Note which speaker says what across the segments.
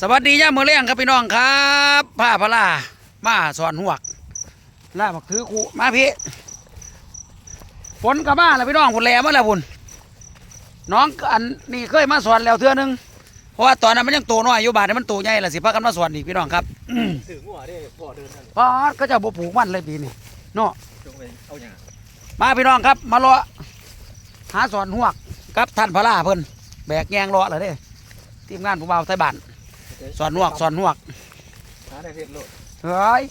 Speaker 1: สวัสดีย่ามมือเลี้ยงครับพี่น้องครับผ้าพลามาสอนหวกล่าบักถือกูมาพี่ฝนกับมาแล้วพี่น้องฝนแหลมาแล้วพุ่นน้องอันนี่เคยมาสอนแล้วเทื่อนึงเพราะว่าตอนนั้นมันยังโตน้อยอยู่บาดนี้มันโตใหญ่และสิพากันมาสอนอีกพี่น้องครับอืม
Speaker 2: ถือหัวได้พ่อเดินนั่น
Speaker 1: ปอดก็จะบ่ปลูกมันเลยปีนี้เนาะ
Speaker 2: จงไปเอาอย่าง
Speaker 1: มาพี่น้องครับ มารอหาสอนหวกกับท่านพระลาเพิ่นแบกแยงรอเลยเด้ทีมงานผู้บ่าวไทยบ้าน สอนหวกสอนหวก
Speaker 2: หาได้เพชรโลด
Speaker 1: เฮ้ย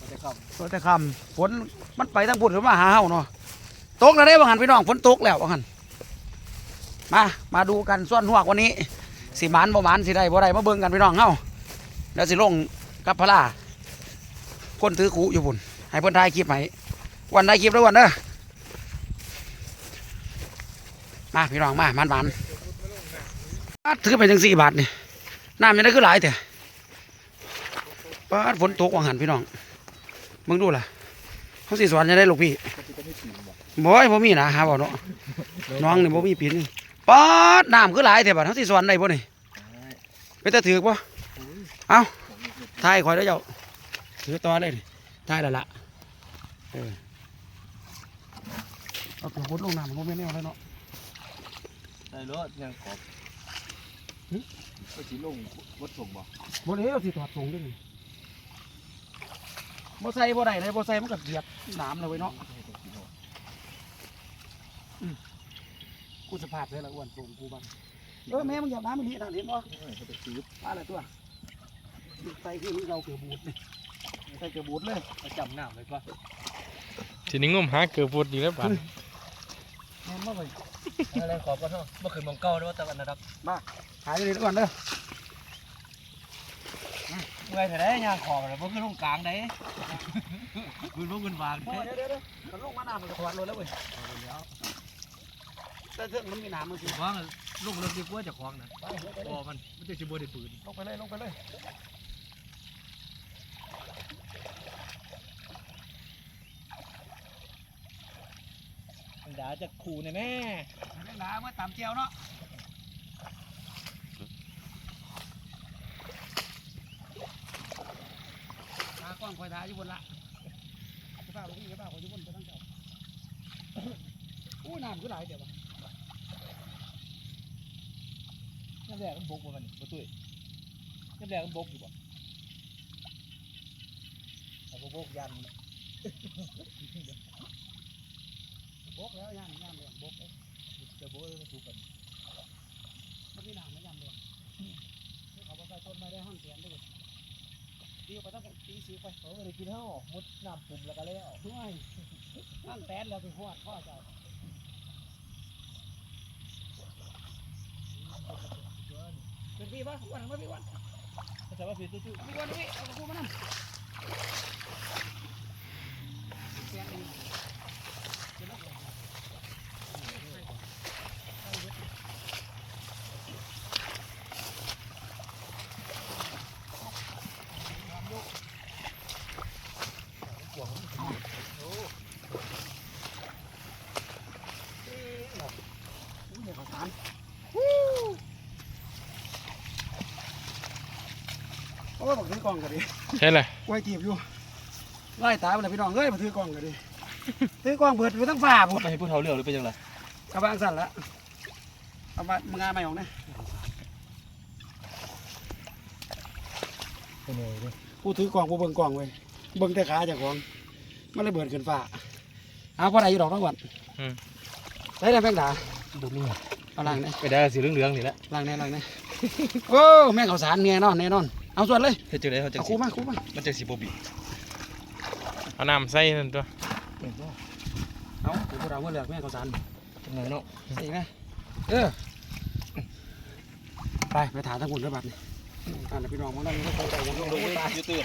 Speaker 2: มันจะเข้า
Speaker 1: โอ้แต่คำฝนมันไปทั้งพุ่นหรือมาหาเฮาเนาะตกแล้วได้บางหันพี่น้องฝนตกแล้วบางหันมามาดูกันส่วนหวกวันนี้สิหมานบ่หมานสิได้บ่ได้มาเบิ่งกันพี่น้องเฮาเดี๋ยวสิลงกับพระลาคนถือขู่อยู่พุ่นให้เพิ่นถ่ายคลิปให้วันได้คลิปแล้ววันเด้อมาพี่น้องมามันหมานปาดถือไปถึงสี่บาทนี่ น้ำยังได้คือหลายแต่ปาดฝนตกวางหันพี่น้องมึงดูล่ะเขาสิสอนจะได้ลูกพี่
Speaker 2: มันจะไม่ถึงบ่
Speaker 1: บ่อยบ่มีนะหาบ่เนาะน้องนี่บ่มีปีนนี่ป๊อดน้ำคือหลายแต่บัดเขาสิสอนได้บ่นี่ไปแต่ถือกบ่เอ้าทายข่อยแล้วเจ้าถือต่อเลยนี่ทายแล้วล่ะเออเอาตัวพุดลงน้ำมันบ่แม่นแนวเลยเนาะ
Speaker 2: ได้รถยังขอบ ก็สีลงวัดส่งบ่
Speaker 1: บ่ได้เอาสิถอดส่งด้วยนี่บ่ใส่บ่ได้เลยบ่ใส่มันก็เหยียบน้ำเลยเว้ยเนาะกูสภาพเลยละอ้วนส่งกูบ้างเออแม่มึงเหยียบน้ำมันนี่น่ะเห็นบ่
Speaker 2: เขาจะซื้อ
Speaker 1: มาเลยตัวใส่ขึ้นเราเกือบบูดเลยใส่เกือบบูดเลย
Speaker 2: มาจำหน้าไว้ก่อน
Speaker 3: ทีนี้งมหาเกือบปวดอีกแล้วป่ะ
Speaker 1: แม่นมาเลย
Speaker 2: อะไรขอบก่อนเนาะเมื่อคืนมองเก้าด้วยว่าตะวันนะครับ
Speaker 1: หายเลยก่อนเด้อ
Speaker 2: เมื่อยแต่ได้ยางขอบเลยเพราะคือลงกลางได้คุณลูกคุณวาง
Speaker 1: เดี๋ยวเดี๋ยวเดี๋ยวมันลงมาน้ำมันจะขวดเลยแล้วเว้ยแต่เรื่องมันมีน้ำมันสิ
Speaker 2: วางลูกเลิกดีกว่าจะคล้องนะ
Speaker 1: ไปเดี๋ยวเดี๋ยว
Speaker 2: บ่มันมันจะชิบได้ปืน
Speaker 1: ลงไปเลยลงไปเลย
Speaker 2: ดาจะขู่แน่แน่
Speaker 1: เล่นน้ำเมื่อตามเจียวเนาะตากล้องคอยถ่าอยู่บนละกระเป๋าลงนี่กระเป๋าคอยอยู่บนไปทั้งเจ้าอู้น้ำคือหลายเดี๋ยววะ
Speaker 2: น้ำแดงมันบกบ่มันบ่ตุ้ยน้ำแดงมันบกอยู่บ่เอาบ่บกยัน
Speaker 1: บกแล้วย่างย่างเดืองบก
Speaker 2: จะบกมันถูกกัน
Speaker 1: มันมีหน้ำไม่ย่างเดืองนี่เขาบอกใส่ต้นไม้ได้ห้องเสียนด้วยตีไปตั้งตีสีไป
Speaker 2: เขาไม่ได้กินเท่ามุดน้ำปุ่มแล้วก็แล้ว
Speaker 1: ช่วยตั้งแตนแล้วไปหอดพ่อเจ้าเป็นพี่ปะวันมาพี่วัน
Speaker 2: เขาจะว่าผิดตื้อ
Speaker 1: พี่วันพี่เอากูมานั่งเสียงดีเสียงนักเลง เดี๋ยวขอสารโอ้ยบอกถือกล่องกันดิ
Speaker 3: ใช่เลย
Speaker 1: ไว้จีบอยู่ไล่ตายไปเลยพี่น้องเอ้ยมาถือกล่องกันดิถือกล่องเบิดไปทั้งฝ่า
Speaker 2: ๆ
Speaker 1: ผม
Speaker 2: ไม่ให้ผู้เฒ่าเลือกหรือเป็นยังไง
Speaker 1: กระบางสั่นละเอามามึงงานใหม่ของนะผู้ถือกล่องผู้เบิ่งกล่องเว้ยเบิ่งแต่ขาจากของมันเลยเบิดขึ้นฝ่าเอาพอได้อยู่ดอกทั้งวันได้แล้วแม่งด่า
Speaker 2: บุมี
Speaker 1: เอาล่างเนี่ย
Speaker 2: ไปได้สีเหลืองๆนี่แหละ
Speaker 1: ล้างแน่ล้างแน่โอ้แม่งเขาวสารแน่นอนแน่นอน เอาส่วนเลย
Speaker 2: เฮ็ดจังได๋เขาจัง
Speaker 1: เอา
Speaker 2: สิ
Speaker 1: คู่มาคู่มา
Speaker 2: มันจังสิบ่บิ
Speaker 3: เอาน้ำใส่นั่นตัว
Speaker 1: เอาถือพวกเราเมื่อเลือกแม่งเขาวสาร
Speaker 2: จังไดเนาะ
Speaker 1: ใส่ไหมเออไปไปถามทั้งคุณด้วยบัดนี่อ่านแล้วพี่น้องมึงนั่งก็เข้าใจกัน
Speaker 2: ลง
Speaker 1: ล
Speaker 2: ล
Speaker 1: ง
Speaker 2: ง
Speaker 1: ตาย
Speaker 2: ยืดตื้อ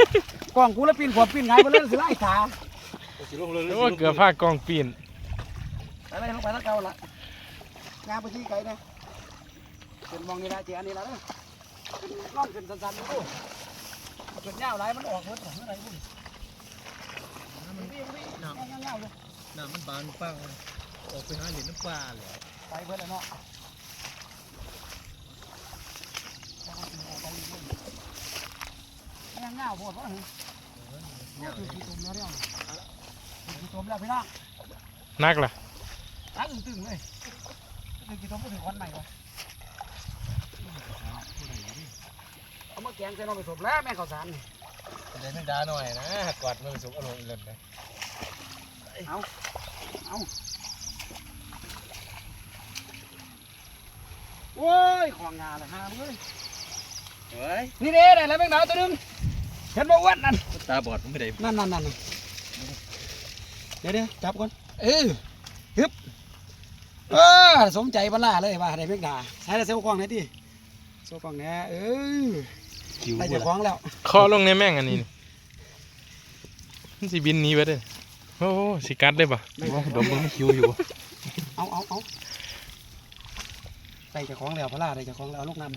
Speaker 2: ก
Speaker 1: ล้องกูแล้วปีนขวดปีนไงายไปเลยสิไล่ขา
Speaker 2: สิลงเลย
Speaker 3: โอ้ยเกือบผ้ากองปีน
Speaker 1: ไปเลยลงไปทั้งเก่าละงานไปที่ไกลนะเป็นมองนี่ละเจียนี่ละเด้อ ร่องขึ้นสันๆดูขึ้นยาไรมันออกรถของอะไรบุ้นมันวิ่งวิ่งเงาเลย
Speaker 2: น้ำมันบานปังออกไปหาเหรียญน้ำปลาเลย
Speaker 1: ไปเพื่อนเนาะเงาโพดวะเหรอโอ้คือกี่ตุ่มแล้วเนี่ยกี่ตุ่มแล้วพี่น้อง
Speaker 3: นักล่ะ
Speaker 1: ตั้งตึงเลยคือกี่ตุ่มก็ถึงวันใหม่วะเอามา แกงใส่น้องไปสมแล้วแม่ข้าวสารนี่
Speaker 2: เดี๋ยวนึงดาหน่อยนะกอดมือสุกอารมณ์เล่นเลย
Speaker 1: เอาเอาโอ้ยของงานเลยฮาเลย
Speaker 2: เฮ้ย
Speaker 1: นี่เด้ได้แล้วแมงดาวตัวนึงเห็นบ่อ้วนนั่น
Speaker 2: ตาบอดมันไม่ได้
Speaker 1: นั่นนั่นนั่นเดี๋ยวเดี๋ยวจับก่อนเออฮึบเออสมใจบัลล่าเลยว่าได้แมงดาใช้แล้วเซลกล้องไหนดิเซลกล้องเนี้เออ
Speaker 2: คิว
Speaker 1: ได้เจะคล้าของแล้ว
Speaker 3: คอลงในแม่งอันนี้นี่มันสิบินหนี้ไปเด้อโอ้โหสิกัดได้ปะ
Speaker 1: ได้
Speaker 2: ดมมันคิวอยู่
Speaker 1: เอาเอาเอาได้เจะคล้าของแล้วบัลล่าได้เจะคล้าของแล้วเอาลูกน้ำ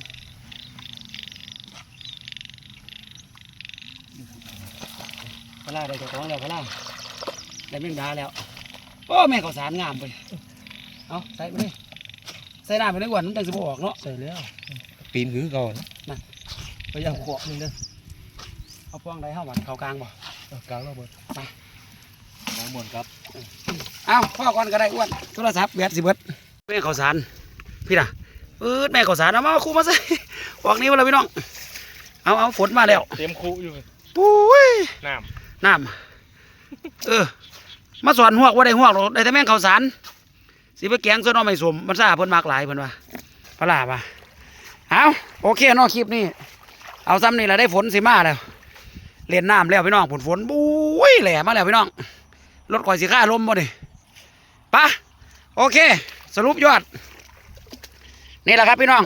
Speaker 1: บัลล่าได้เจะคล้าของแล้วบัลล่าได้แมงดาแล้ว โอ้แม่ข้าวสารงามไปเอาใส่ไปเลยใส่น้ำไปในอ้วนมันจังสิบออกเนาะ
Speaker 2: ใส่แล้ว ปีนคือก่อน
Speaker 1: ไปยังขวบนึงเด้อเอาพวงใดเข้าหวัดเขากลางบ่
Speaker 2: กลางแล้วเบิดไปกลางหมดครับ
Speaker 1: เอาพ่อก่อนก็ได้อ้วนโทรศัพท์แบตสิเบิดแม่ข้าวสารพี่น่ะปื๊ดแม่ข้าวสารเอามาคู่มาใส่ออกนี้มาเลยพี่น้องเอาเอาฝนมาแล้ว
Speaker 3: เต็มคุอยู่
Speaker 1: ปุ้ย
Speaker 3: น้
Speaker 1: น้ำเออมาสอนหวกว่าได้หวกหรอกได้แต่แม่งข้าวสารสิไปแกงส่วนน้องไม่สมมันซ่าเพิ่นมากหลายเพิ่นว่าปลาร้าป่ะเอาโอเคเนอกคลิปนี้ เอาซ้ำนี่แหละได้ฝนสิมาแล้วเล่นน้ำแล้วพี่น้องฝนฝนบุ้ยแหล่มาแล้วพี่น้องรถก่อยสิค่าลมบ่ดิปะโอเค สรุปยอด นี่แหละครับพี่น้อง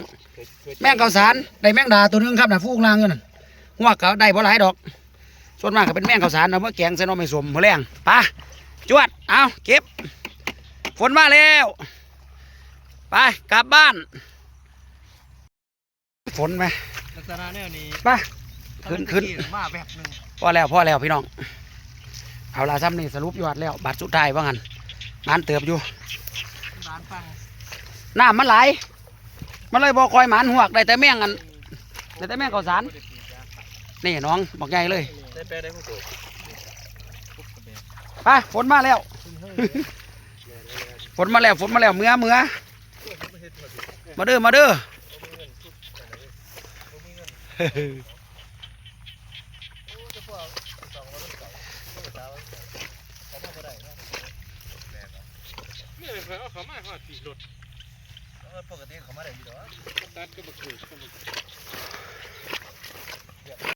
Speaker 1: แมงข้าสารได้แมงดาตัวนึงครับนะฟูกลางเงินหัวเก็ได้บ่หลายดอก ส่วนมากก็เป็นแมงข้าสารเอาเมื่อแกงใส่หน้อไม่สมหัวแรงปะจวดเอาเก็บ ฝนมาแล้ว ไปกลับบ้าน ฝนไหม
Speaker 2: ลักษณะแนวนี้
Speaker 1: ไปขึ้นขึ้น
Speaker 2: มาแบบนึง
Speaker 1: พอแล้วพอแล้วพี่น้อง เอาละซ้ำนี่สรุปยอดแล้วบาทสุดท้ายว่างันนานเติบอยู่
Speaker 2: ร้านฟัง
Speaker 1: น้ำมันไหลายมันเลยบอคอยหมานหวกได้แต่แม่งอันได้แต่แม่งข้าวสารนี่น้องบอกใหญ่เลย
Speaker 2: ได้แปลได้ผู้ตัว
Speaker 1: ไปฝนมาแล้วฝนมาแล้วฝนมาแล้วเมื่อเมื่อมาเด้อมาเด้อำ
Speaker 3: เนี่ยเผื่อเอาเขามาหอดตีรถ
Speaker 2: ปกติเขามาได้อยู่หรอ
Speaker 3: ตัดก็บักเกิดก็บัก